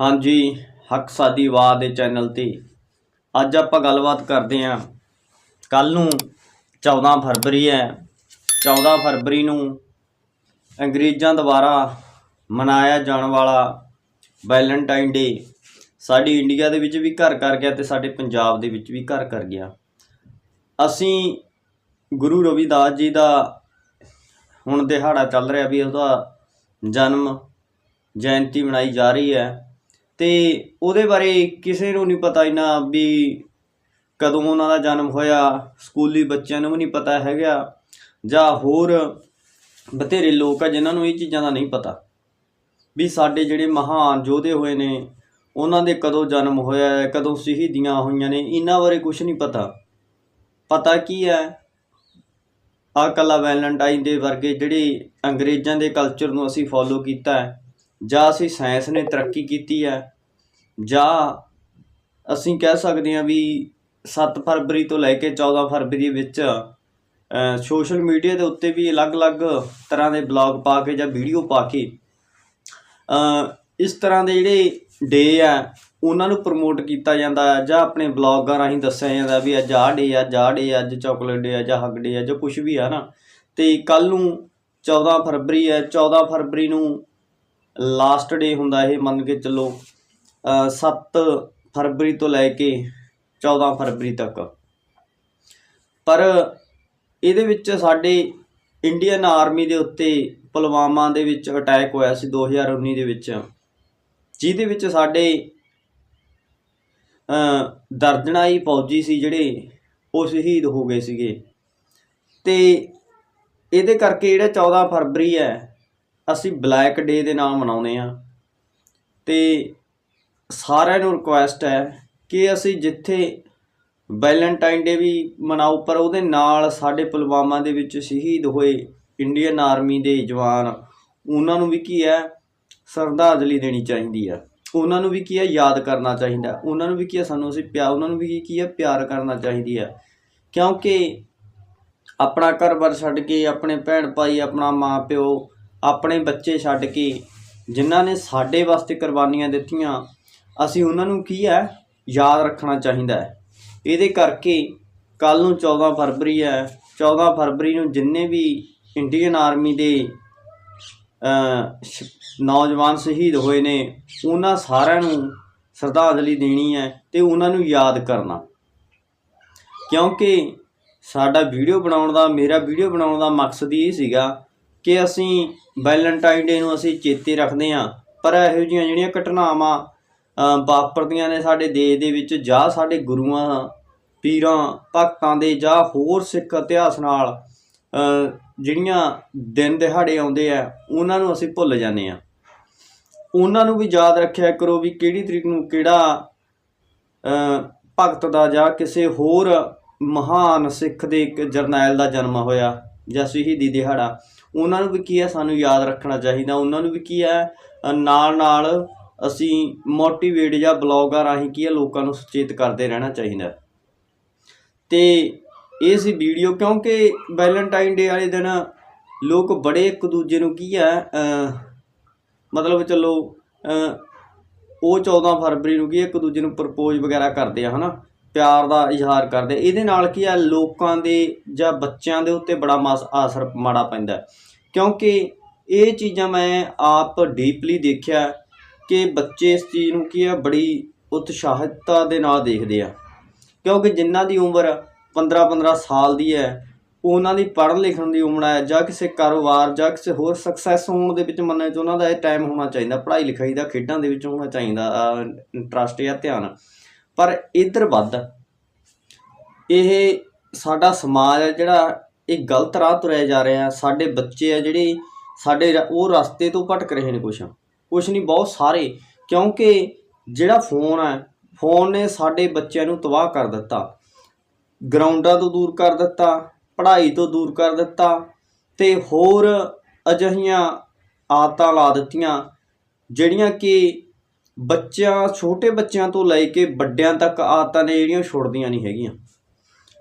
ਹਾਂਜੀ, ਹੱਕ ਸਾਦੀ ਆਵਾਜ਼ ਦੇ ਚੈਨਲ ਤੇ। ਅੱਜ ਆਪਾਂ ਗੱਲਬਾਤ ਕਰਦੇ ਆਂ ਕੱਲ ਨੂੰ 14 ਫਰਵਰੀ ਹੈ। 14 ਫਰਵਰੀ ਨੂੰ ਅੰਗਰੇਜ਼ਾਂ ਦੁਆਰਾ ਮਨਾਇਆ ਜਾਣ ਵਾਲਾ ਵੈਲੈਂਟਾਈਨ ਡੇ ਸਾਡੀ ਇੰਡੀਆ ਦੇ ਵਿੱਚ ਵੀ ਘਰ ਕਰ ਗਿਆ ਤੇ ਸਾਡੇ ਪੰਜਾਬ ਦੇ ਵਿੱਚ ਵੀ ਘਰ ਕਰ ਗਿਆ। ਅਸੀਂ ਗੁਰੂ ਰਵਿਦਾਸ ਜੀ ਦਾ ਹੁਣ ਦਿਹਾੜਾ ਚੱਲ ਰਿਹਾ ਵੀ ਉਹਦਾ ਜਨਮ ਜਯੰਤੀ ਮਨਾਈ ਜਾ ਰਹੀ ਹੈ। ਤੇ ਉਹਦੇ ਬਾਰੇ ਕਿਸੇ ਨੂੰ ਨਹੀਂ ਪਤਾ ਇੰਨਾ ਵੀ ਕਦੋਂ ਉਹਨਾਂ ਦਾ ਜਨਮ ਹੋਇਆ, ਸਕੂਲੀ ਬੱਚਿਆਂ ਨੂੰ ਵੀ ਨਹੀਂ ਪਤਾ ਹੈਗਾ, ਜਾਂ ਹੋਰ ਬਥੇਰੇ ਲੋਕ ਆ ਜਿਨ੍ਹਾਂ ਨੂੰ ਇਹ ਚੀਜ਼ਾਂ ਦਾ ਨਹੀਂ ਪਤਾ। ਵੀ ਸਾਡੇ ਜਿਹੜੇ ਮਹਾਨ ਯੋਧੇ ਹੋਏ ਨੇ, ਉਹਨਾਂ ਦੇ ਕਦੋਂ ਜਨਮ ਹੋਇਆ ਹੈ ਕਦੋਂ ਸ਼ਹੀਦੀਆਂ ਹੋਈਆਂ ਨੇ, ਇਹਨਾਂ ਬਾਰੇ ਕੁਝ ਨਹੀਂ ਪਤਾ। ਪਤਾ ਕੀ ਹੈ? ਆਹ ਕੱਲਾ ਵੈਲੈਂਟਾਈਨ ਦੇ ਵਰਗੇ ਜਿਹੜੇ ਅੰਗਰੇਜ਼ਾਂ ਦੇ ਕਲਚਰ ਨੂੰ ਅਸੀਂ ਫੋਲੋ ਕੀਤਾ ਹੈ, ਜਾਂ ਅਸੀਂ ਸਾਇੰਸ ਨੇ ਤਰੱਕੀ ਕੀਤੀ ਹੈ ਜਾਂ ਅਸੀਂ ਕਹਿ ਸਕਦੇ ਹਾਂ ਵੀ ਸੱਤ ਫਰਵਰੀ ਤੋਂ ਲੈ ਕੇ 14 ਫਰਵਰੀ ਵਿੱਚ ਸੋਸ਼ਲ ਮੀਡੀਆ ਦੇ ਉੱਤੇ ਵੀ ਅਲੱਗ-ਅਲੱਗ ਤਰ੍ਹਾਂ ਦੇ ਬਲੌਗ ਪਾ ਕੇ ਜਾਂ ਵੀਡੀਓ ਪਾ ਕੇ ਇਸ ਤਰ੍ਹਾਂ ਦੇ ਜਿਹੜੇ ਡੇ ਆ, ਉਹਨਾਂ ਨੂੰ ਪ੍ਰਮੋਟ ਕੀਤਾ ਜਾਂਦਾ ਹੈ ਜਾਂ ਆਪਣੇ ਬਲੌਗਾਂ ਰਾਹੀਂ ਦੱਸਿਆ ਜਾਂਦਾ ਵੀ ਅੱਜ ਆਹ ਡੇ ਆ ਜਾ ਡੇ ਅੱਜ ਚਾਕਲੇਟ ਡੇ ਆ ਜਾਂ ਹੱਗ ਡੇ ਆ, ਜਾਂ ਕੁਝ ਵੀ ਆ ਨਾ। ਤੇ ਕੱਲ ਨੂੰ 14 ਫਰਵਰੀ ਹੈ 14 ਫਰਵਰੀ ਨੂੰ ਲਾਸਟ ਡੇ ਹੁੰਦਾ ਇਹ ਮੰਨ ਕੇ ਚੱਲੋ। 7 ਫਰਵਰੀ ਤੋਂ ਲੈ ਕੇ 14 ਫਰਵਰੀ ਤੱਕ। ਪਰ ਇਹਦੇ ਵਿੱਚ ਸਾਡੇ ਇੰਡੀਅਨ ਆਰਮੀ ਦੇ ਉੱਤੇ ਪੁਲਵਾਮਾ ਦੇ ਵਿੱਚ ਅਟੈਕ ਹੋਇਆ ਸੀ 2019 ਦੇ ਵਿੱਚ, ਜਿਹਦੇ ਵਿੱਚ ਸਾਡੇ ਅ ਦਰਜਨਾਂ ਹੀ ਫੌਜੀ ਸੀ ਜਿਹੜੇ, ਉਹ ਸ਼ਹੀਦ ਹੋ ਗਏ ਸੀਗੇ। ਤੇ ਇਹਦੇ ਕਰਕੇ ਜਿਹੜਾ 14 ਫਰਵਰੀ ਹੈ, ਅਸੀਂ ਬਲੈਕ ਡੇ ਦੇ ਨਾਮ ਮਨਾਉਂਦੇ ਆ ਤੇ ਸਾਰਿਆਂ ਨੂੰ ਰਿਕੁਐਸਟ ਹੈ ਕਿ ਅਸੀਂ ਜਿੱਥੇ ਵੈਲੈਂਟਾਈਨ ਡੇ ਵੀ ਮਨਾਓ, ਪਰ ਉਹਦੇ ਨਾਲ ਸਾਡੇ ਪੁਲਵਾਮਾ ਦੇ ਵਿੱਚ ਸ਼ਹੀਦ ਹੋਏ ਇੰਡੀਅਨ ਆਰਮੀ ਦੇ ਜਵਾਨ, ਉਹਨਾਂ ਨੂੰ ਵੀ ਕੀ ਹੈ, ਸ਼ਰਧਾਂਜਲੀ ਦੇਣੀ ਚਾਹੀਦੀ ਹੈ। ਉਹਨਾਂ ਨੂੰ ਵੀ ਕੀ ਹੈ, ਯਾਦ ਕਰਨਾ ਚਾਹੀਦਾ ਉਹਨਾਂ ਨੂੰ ਵੀ ਕੀ ਹੈ, ਸਾਨੂੰ ਅਸੀਂ ਪਿਆਰ ਉਹਨਾਂ ਨੂੰ ਵੀ ਕੀ ਹੈ, ਪਿਆਰ ਕਰਨਾ ਚਾਹੀਦੀ ਹੈ। ਕਿਉਂਕਿ ਆਪਣਾ ਘਰ-ਬਾਰ ਛੱਡ ਕੇ, ਆਪਣੇ ਭੈਣ ਭਾਈ ਆਪਣਾ ਮਾਂ ਪਿਓ ਆਪਣੇ ਬੱਚੇ ਛੱਡ ਕੇ, ਜਿਨ੍ਹਾਂ ਨੇ ਸਾਡੇ ਵਾਸਤੇ ਕੁਰਬਾਨੀਆਂ ਦਿੱਤੀਆਂ ਅਸੀਂ ਉਹਨਾਂ ਨੂੰ ਕੀ ਹੈ? ਯਾਦ ਰੱਖਣਾ ਚਾਹੀਦਾ ਹੈ। ਇਹਦੇ ਕਰਕੇ ਕੱਲ ਨੂੰ 14 ਫਰਵਰੀ ਹੈ। 14 ਫਰਵਰੀ ਨੂੰ ਜਿੰਨੇ ਵੀ ਇੰਡੀਅਨ ਆਰਮੀ ਦੇ ਨੌਜਵਾਨ ਸ਼ਹੀਦ ਹੋਏ ਨੇ, ਉਹਨਾਂ ਸਾਰਿਆਂ ਨੂੰ ਸ਼ਰਧਾਂਜਲੀ ਦੇਣੀ ਹੈ ਤੇ ਉਹਨਾਂ ਨੂੰ ਯਾਦ ਕਰਨਾ। ਕਿਉਂਕਿ ਸਾਡਾ ਵੀਡੀਓ ਬਣਾਉਣ ਦਾ, ਮੇਰਾ ਵੀਡੀਓ ਬਣਾਉਣ ਦਾ ਮਕਸਦ ਇਹ ਸੀਗਾ ਕਿ ਅਸੀਂ ਵੈਲੈਂਟਾਈਨ ਡੇ ਨੂੰ ਅਸੀਂ ਚੇਤੇ ਰੱਖਦੇ ਹਾਂ। ਪਰ ਇਹੋ ਜਿਹੀਆਂ ਜਿਹੜੀਆਂ ਘਟਨਾਵਾਂ ਵਾਪਰਦੀਆਂ ਨੇ ਸਾਡੇ ਦੇਸ਼ ਦੇ ਵਿੱਚ, ਜਾਂ ਸਾਡੇ ਗੁਰੂਆਂ, ਪੀਰਾਂ, ਭਗਤਾਂ ਦੇ, ਜਾਂ ਹੋਰ ਸਿੱਖ ਇਤਿਹਾਸ ਨਾਲ ਜਿਹੜੀਆਂ ਦਿਨ ਦਿਹਾੜੇ ਆਉਂਦੇ ਆ, ਉਹਨਾਂ ਨੂੰ ਅਸੀਂ ਭੁੱਲ ਜਾਂਦੇ ਆ ਉਹਨਾਂ ਨੂੰ ਵੀ ਯਾਦ ਰੱਖਿਆ ਕਰੋ ਵੀ ਕਿਹੜੀ ਤਰੀਕ ਨੂੰ ਕਿਹੜਾ ਭਗਤ ਦਾ ਜਾਂ ਕਿਸੇ ਹੋਰ ਮਹਾਨ ਸਿੱਖ ਦੇ ਇੱਕ ਜਰਨੈਲ ਦਾ ਜਨਮ ਹੋਇਆ, ਜਾਂ ਸ਼ਹੀਦੀ ਦਿਹਾੜਾ, ਉਹਨਾਂ ਨੂੰ ਵੀ ਕੀ ਹੈ ਸਾਨੂੰ ਯਾਦ ਰੱਖਣਾ ਚਾਹੀਦਾ। ਉਹਨਾਂ ਨੂੰ ਵੀ ਕੀ ਹੈ ਨਾਲ ਨਾਲ ਅਸੀਂ ਮੋਟੀਵੇਟ ਜਾਂ ਬਲੌਗਾਂ ਰਾਹੀਂ ਕੀ ਹੈ, ਲੋਕਾਂ ਨੂੰ ਸੁਚੇਤ ਕਰਦੇ ਰਹਿਣਾ ਚਾਹੀਦਾ ਤੇ ਇਹ ਸੀ ਵੀਡੀਓ ਕਿਉਂਕਿ ਵੈਲੈਂਟਾਈਨ ਡੇ ਵਾਲੇ ਦਿਨ ਲੋਕ ਬੜੇ ਇੱਕ ਦੂਜੇ ਨੂੰ ਕੀ ਹੈ ਮਤਲਬ ਚਲੋ ਉਹ 14 ਫਰਵਰੀ ਨੂੰ ਕੀ ਇੱਕ ਦੂਜੇ ਨੂੰ ਪ੍ਰਪੋਜ਼ ਵਗੈਰਾ ਕਰਦੇ ਆ, ਹਨਾ? ਪਿਆਰ ਦਾ ਇਜ਼ਹਾਰ ਕਰਦੇ। ਇਹਦੇ ਨਾਲ ਕੀ ਆ ਲੋਕਾਂ ਦੇ ਜਾਂ ਬੱਚਿਆਂ ਦੇ ਉੱਤੇ ਬੜਾ ਮਾਸ, ਅਸਰ ਮਾੜਾ ਪੈਂਦਾ ਕਿਉਂਕਿ ਇਹ ਚੀਜ਼ਾਂ ਮੈਂ ਆਪ ਡੀਪਲੀ ਦੇਖਿਆ ਕਿ ਬੱਚੇ ਇਸ ਚੀਜ਼ ਨੂੰ ਕੀ ਆ, ਬੜੀ ਉਤਸ਼ਾਹਿਤਤਾ ਦੇ ਨਾਲ ਦੇਖਦੇ ਆ। ਕਿਉਂਕਿ ਜਿਨ੍ਹਾਂ ਦੀ ਉਮਰ 15-15 ਸਾਲ ਦੀ ਹੈ, ਉਹਨਾਂ ਦੀ ਪੜ੍ਹਨ ਲਿਖਣ ਦੀ ਉਮਰ ਹੈ, ਜਾਂ ਕਿਸੇ ਕਾਰੋਬਾਰ ਜਾਂ ਕਿਸੇ ਹੋਰ ਸਕਸੈਸ ਹੋਣ ਦੇ ਵਿੱਚ ਮੰਨੇ ਚ ਉਹਨਾਂ ਦਾ ਇਹ ਟਾਈਮ ਹੋਣਾ ਚਾਹੀਦਾ ਪੜ੍ਹਾਈ ਲਿਖਾਈ ਦਾ ਖੇਡਾਂ ਦੇ ਵਿੱਚ ਹੋਣਾ ਚਾਹੀਦਾ ਇੰਟਰਸਟ ਜਾਂ ਧਿਆਨ। ਪਰ ਇੱਧਰ ਵੱਧ, ਇਹ ਸਾਡਾ ਸਮਾਜ ਹੈ ਜਿਹੜਾ ਇਹ ਗਲਤ ਰਾਹ ਤੁਰਿਆ ਜਾ ਰਿਹਾ, ਸਾਡੇ ਬੱਚੇ ਆ ਜਿਹੜੇ ਸਾਡੇ ਉਹ ਰਸਤੇ ਤੋਂ ਭਟਕ ਰਹੇ ਨੇ ਕੁਛ। ਕੁਛ ਨਹੀਂ, ਬਹੁਤ ਸਾਰੇ। ਕਿਉਂਕਿ ਜਿਹੜਾ ਫੋਨ ਹੈ, ਫੋਨ ਨੇ ਸਾਡੇ ਬੱਚਿਆਂ ਨੂੰ ਤਬਾਹ ਕਰ ਦਿੱਤਾ। ਗਰਾਊਂਡਾਂ ਤੋਂ ਦੂਰ ਕਰ ਦਿੱਤਾ, ਪੜ੍ਹਾਈ ਤੋਂ ਦੂਰ ਕਰ ਦਿੱਤਾ ਤੇ ਹੋਰ ਅਜਿਹੀਆਂ ਆਦਤਾਂ ਲਾ ਦਿੱਤੀਆਂ, ਜਿਹੜੀਆਂ ਕਿ ਬੱਚਿਆਂ, ਛੋਟੇ ਬੱਚਿਆਂ ਤੋਂ ਲੈ ਕੇ ਵੱਡਿਆਂ ਤੱਕ ਆਦਤਾਂ ਨੇ ਜਿਹੜੀਆਂ ਛੁੱਟਦੀਆਂ ਨਹੀਂ ਹੈਗੀਆਂ।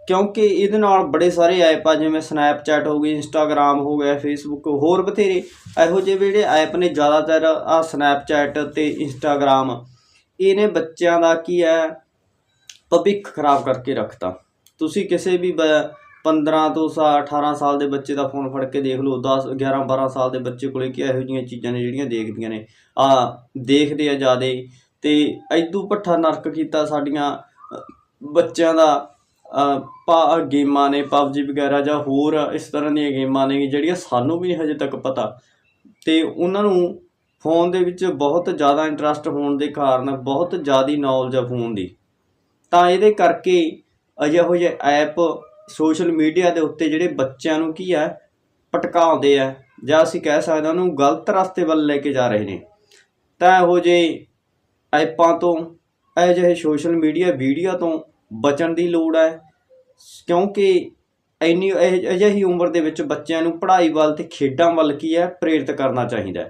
ਕਿਉਂਕਿ ਇਹਦੇ ਨਾਲ ਬੜੇ ਸਾਰੇ ਐਪ ਆ, ਜਿਵੇਂ ਸਨੈਪਚੈਟ ਹੋ ਗਈ ਇੰਸਟਾਗ੍ਰam ਹੋ ਗਿਆ ਫੇਸਬੁੱਕ ਹੋਰ ਬਥੇਰੇ ਇਹੋ ਜਿਹੇ ਜਿਹੜੇ ਐਪ ਨੇ ਜ਼ਿਆਦਾਤਰ ਆ ਸਨੈਪਚੈਟ ਤੇ ਇੰਸਟਾਗ੍ਰam ਇਹਨੇ ਬੱਚਿਆਂ ਦਾ ਕੀ ਹੈ? ਭਵਿੱਖ ਖਰਾਬ ਕਰਕੇ ਰੱਖਤਾ। ਤੁਸੀਂ ਕਿਸੇ ਵੀ ਬ- 15 ਤੋਂ ਸਾ 18 ਸਾਲ ਦੇ ਬੱਚੇ ਦਾ ਫੋਨ ਫੜ ਕੇ ਦੇਖ ਲਓ 10 11 12 ਸਾਲ ਦੇ ਬੱਚੇ ਕੋਲੇ ਕੀ ਇਹੋ ਜਿਹੀਆਂ ਚੀਜ਼ਾਂ ਨੇ ਜਿਹੜੀਆਂ ਦੇਖਦੀਆਂ ਨੇ। ਆ, ਦੇਖਦੇ ਆ ਜਿਆਦੇ। ਤੇ ਐਦੂ ਪੱਠਾ ਨਰਕ ਕੀਤਾ ਸਾਡੀਆਂ ਬੱਚਿਆਂ ਦਾ ਪਾ ਗੇਮਾਂ ਨੇ, ਪਬਜੀ ਵਗੈਰਾ ਜਾਂ ਹੋਰ ਇਸ ਤਰ੍ਹਾਂ ਦੀਆਂ ਗੇਮਾਂ ਨੇ ਜਿਹੜੀਆਂ ਸਾਨੂੰ ਵੀ ਨਹੀਂ ਹਜੇ ਤੱਕ ਪਤਾ। ਤੇ ਉਹਨਾਂ ਨੂੰ ਫੋਨ ਦੇ ਵਿੱਚ ਬਹੁਤ ਜ਼ਿਆਦਾ ਇੰਟਰਸਟ ਹੋਣ ਦੇ ਕਾਰਨ, ਬਹੁਤ ਜ਼ਿਆਦੀ ਨੌਲੇਜ ਆ ਫੋਨ ਦੀ। ਤਾਂ ਇਹਦੇ ਕਰਕੇ ਅਜਿਹੋ ਜਿਹੇ ਐਪ ਸੋਸ਼ਲ ਮੀਡੀਆ ਦੇ ਉੱਤੇ ਜਿਹੜੇ ਬੱਚਿਆਂ ਨੂੰ ਕੀ ਹੈ, ਭਟਕਾਉਂਦੇ ਆ, ਜਾਂ ਅਸੀਂ ਕਹਿ ਸਕਦੇ ਹਾਂ ਉਹਨੂੰ ਗਲਤ ਰਸਤੇ ਵੱਲ ਲੈ ਕੇ ਜਾ ਰਹੇ ਨੇ। ਤਾਂ ਇਹੋ ਜਿਹੇ ਐਪਾਂ ਤੋਂ, ਇਹੋ ਜਿਹੇ ਸੋਸ਼ਲ ਮੀਡੀਆ ਵੀਡੀਓ ਤੋਂ ਬਚਣ ਦੀ ਲੋੜ ਹੈ ਕਿਉਂਕਿ ਇੰਨੀ ਇਹ- ਅਜਿਹੀ ਉਮਰ ਦੇ ਵਿੱਚ ਬੱਚਿਆਂ ਨੂੰ ਪੜ੍ਹਾਈ ਵੱਲ ਤੇ ਖੇਡਾਂ ਵੱਲ ਕੀ ਹੈ ਪ੍ਰੇਰਿਤ ਕਰਨਾ ਚਾਹੀਦਾ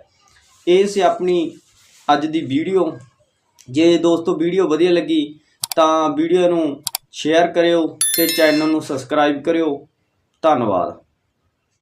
ਇਹ ਸੀ ਆਪਣੀ ਅੱਜ ਦੀ ਵੀਡੀਓ। ਜੇ ਦੋਸਤੋ ਵੀਡੀਓ ਵਧੀਆ ਲੱਗੀ ਤਾਂ ਵੀਡੀਓ ਨੂੰ ਸ਼ੇਅਰ ਕਰਿਓ ਤੇ ਚੈਨਲ ਨੂੰ ਸਬਸਕ੍ਰਾਈਬ ਕਰਿਓ। ਧੰਨਵਾਦ।